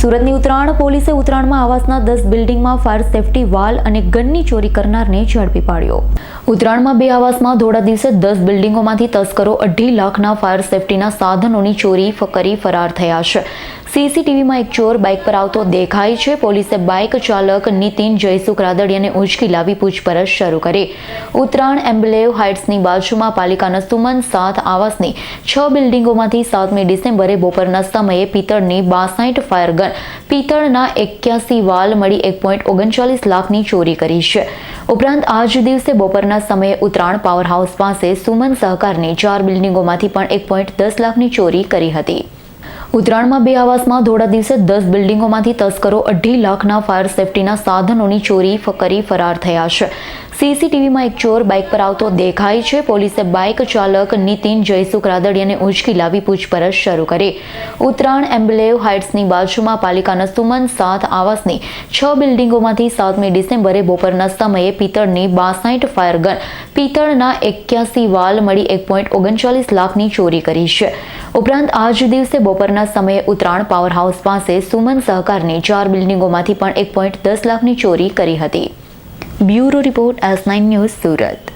સુરતની ઉત્તરાયણ પોલીસે ઉત્તરાયણમાં આવાસના દસ બિલ્ડિંગમાં ફાયર સેફટી વાલ અને ગનની ચોરી કરનારને ઝડપી પાડ્યો. ઉત્તરાયણમાં બે આવાસમાં ધોળા દિવસે દસ બિલ્ડિંગોમાંથી તસ્કરો અઢી લાખના ફાયર સેફટીના સાધનોની ચોરી કરી ફરાર થયા છે. સીસીટીવીમાં એક ચોર બાઇક પર આવતો દેખાય છે. પોલીસે બાઇક ચાલક નીતિન જયસુખ રાદડિયાને ઉંચકી લાવી પૂછપરછ શરૂ કરી. ઉત્તરાયણ એમ્બલેવ હાઇટ્સની બાજુમાં પાલિકાના સુમન સાત આવાસની છ બિલ્ડિંગોમાંથી સાતમી ડિસેમ્બરે બપોરના સમયે પિત્તળની બાસાઠ ફાયર ગન, પિત્તળના એક્યાસી વાલ મળી એક પોઈન્ટ ઓગણચાલીસ લાખની ચોરી કરી છે. ઉપરાંત આ જ દિવસે બપોરના સમયે ઉત્તરાયણ પાવર હાઉસ પાસે સુમન સહકારની ચાર બિલ્ડિંગોમાંથી પણ એક પોઈન્ટ દસ લાખની ચોરી કરી હતી. ઉત્તરાયણમાં બે આવાસમાં ધોળા દિવસે દસ બિલ્ડિંગોમાંથી તસ્કરો અઢી લાખના ફાયર સેફટીના સાધનોની ચોરી કરી ફરાર થયા છે. સીસીટીવીમાં એક ચોર બાઇક પર આવતો દેખાય છે. પોલીસે બાઇક ચાલક નીતિન જયસુખ રાદડિયાને ઉંચકી લાવી પૂછપરછ શરૂ કરી. ઉત્તરાયણ એમ્બલેવ હાઇટ્સની બાજુમાં પાલિકાના સુમન સાત આવાસની છ બિલ્ડિંગોમાંથી સાતમી ડિસેમ્બરે બપોરના સમયે પિત્તળની બાસાઠ ફાયર ગન, પિત્તળના એક્યાસી વાલ મળી એક પોઈન્ટ ઓગણચાલીસ લાખની ચોરી કરી છે. ઉપરાંત આ જ દિવસે બપોરના સમયે ઉત્તરાયણ પાવર હાઉસ પાસે સુમન સહકારની ચાર બિલ્ડિંગોમાંથી પણ એક પોઈન્ટ દસ લાખની ચોરી કરી હતી. Bureau report S nine news Surat.